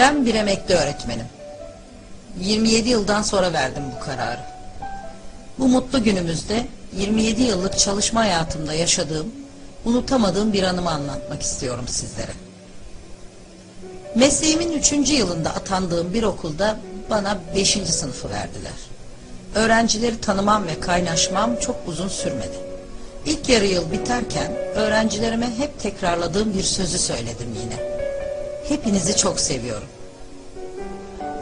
Ben bir emekli öğretmenim. 27 yıldan sonra verdim bu kararı. Bu mutlu günümüzde 27 yıllık çalışma hayatımda yaşadığım, unutamadığım bir anımı anlatmak istiyorum sizlere. Mesleğimin 3. yılında atandığım bir okulda bana 5. sınıfı verdiler. Öğrencileri tanımam ve kaynaşmam çok uzun sürmedi. İlk yarı yıl biterken öğrencilerime hep tekrarladığım bir sözü söyledim yine. Hepinizi çok seviyorum.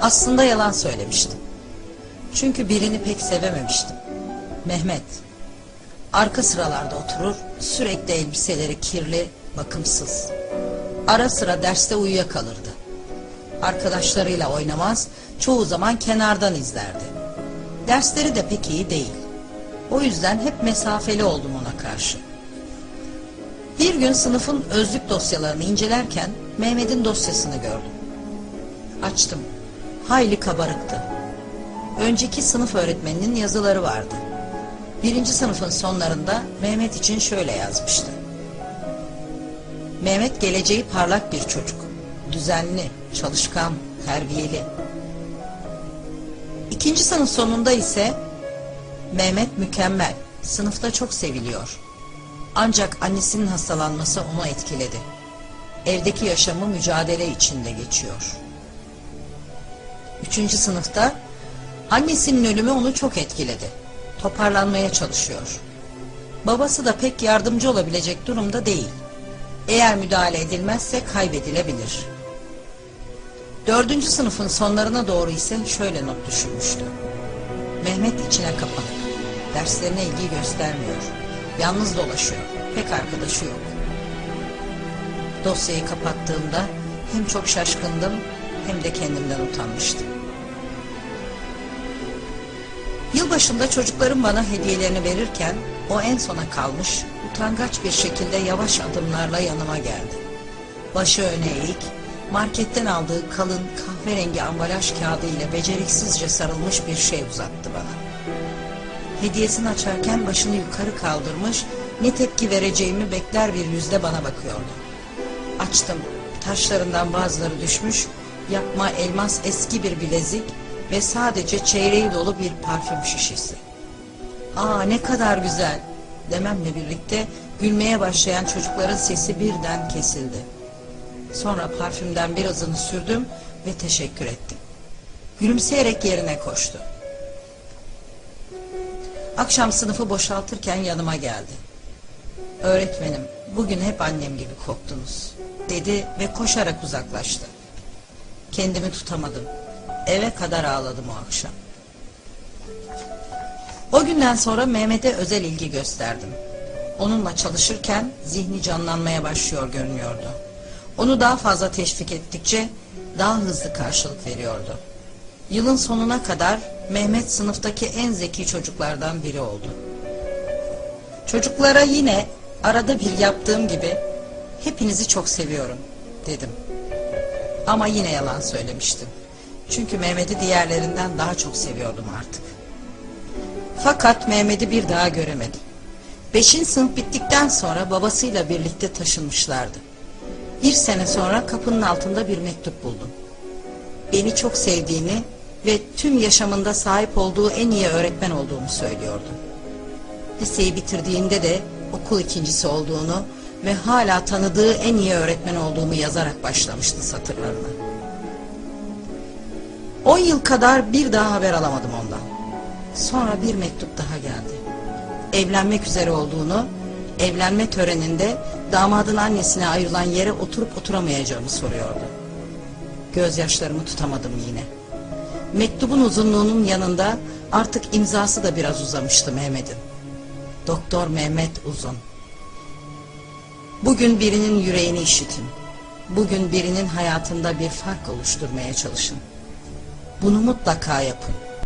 Aslında yalan söylemiştim. Çünkü birini pek sevememiştim. Mehmet. Arka sıralarda oturur, sürekli elbiseleri kirli, bakımsız. Ara sıra derste uyuyakalırdı. Arkadaşlarıyla oynamaz, çoğu zaman kenardan izlerdi. Dersleri de pek iyi değil. O yüzden hep mesafeli oldum ona karşı. Bir gün sınıfın özlük dosyalarını incelerken Mehmet'in dosyasını gördüm. Açtım. Hayli kabarıktı. Önceki sınıf öğretmeninin yazıları vardı. Birinci sınıfın sonlarında Mehmet için şöyle yazmıştı. Mehmet geleceği parlak bir çocuk. Düzenli, çalışkan, terbiyeli. İkinci sınıf sonunda ise Mehmet mükemmel, sınıfta çok seviliyor. Ancak annesinin hastalanması onu etkiledi. Evdeki yaşamı mücadele içinde geçiyor. Üçüncü sınıfta annesinin ölümü onu çok etkiledi. Toparlanmaya çalışıyor. Babası da pek yardımcı olabilecek durumda değil. Eğer müdahale edilmezse kaybedilebilir. Dördüncü sınıfın sonlarına doğru ise şöyle not düşürmüştü. Mehmet içine kapanık. Derslerine ilgi göstermiyor. Yalnız dolaşıyor. Pek arkadaşı yok. Dosyayı kapattığımda hem çok şaşkındım hem de kendimden utanmıştım. Yılbaşında çocuklarım bana hediyelerini verirken o en sona kalmış, utangaç bir şekilde yavaş adımlarla yanıma geldi. Başı öne eğik, marketten aldığı kalın kahverengi ambalaj kağıdı ile beceriksizce sarılmış bir şey uzattı bana. Hediyesini açarken başını yukarı kaldırmış, ne tepki vereceğimi bekler bir yüzle bana bakıyordu. Açtım, taşlarından bazıları düşmüş, yapma elmas eski bir bilezik ve sadece çeyreği dolu bir parfüm şişesi. Aa ne kadar güzel dememle birlikte gülmeye başlayan çocukların sesi birden kesildi. Sonra parfümden birazını sürdüm ve teşekkür ettim. Gülümseyerek yerine koştu. Akşam sınıfı boşaltırken yanıma geldi. Öğretmenim, bugün hep annem gibi koktunuz, dedi ve koşarak uzaklaştı. Kendimi tutamadım. Eve kadar ağladım o akşam. O günden sonra Mehmet'e özel ilgi gösterdim. Onunla çalışırken zihni canlanmaya başlıyor görünüyordu. Onu daha fazla teşvik ettikçe daha hızlı karşılık veriyordu. Yılın sonuna kadar Mehmet sınıftaki en zeki çocuklardan biri oldu. Çocuklara yine arada bir yaptığım gibi hepinizi çok seviyorum dedim. Ama yine yalan söylemiştim. Çünkü Mehmet'i diğerlerinden daha çok seviyordum artık. Fakat Mehmet'i bir daha göremedim. Beşinci sınıf bittikten sonra babasıyla birlikte taşınmışlardı. Bir sene sonra kapının altında bir mektup buldum. Beni çok sevdiğini ve tüm yaşamında sahip olduğu en iyi öğretmen olduğumu söylüyordu. Liseyi bitirdiğinde de okul ikincisi olduğunu ve hala tanıdığı en iyi öğretmen olduğumu yazarak başlamıştı satırlarına. On yıl kadar bir daha haber alamadım ondan. Sonra bir mektup daha geldi. Evlenmek üzere olduğunu, evlenme töreninde damadın annesine ayrılan yere oturup oturamayacağımı soruyordu. Gözyaşlarımı tutamadım yine. Mektubun uzunluğunun yanında artık imzası da biraz uzamıştı Mehmet'in. Doktor Mehmet Uzun. Bugün birinin yüreğini işitin. Bugün birinin hayatında bir fark oluşturmaya çalışın. Bunu mutlaka yapın.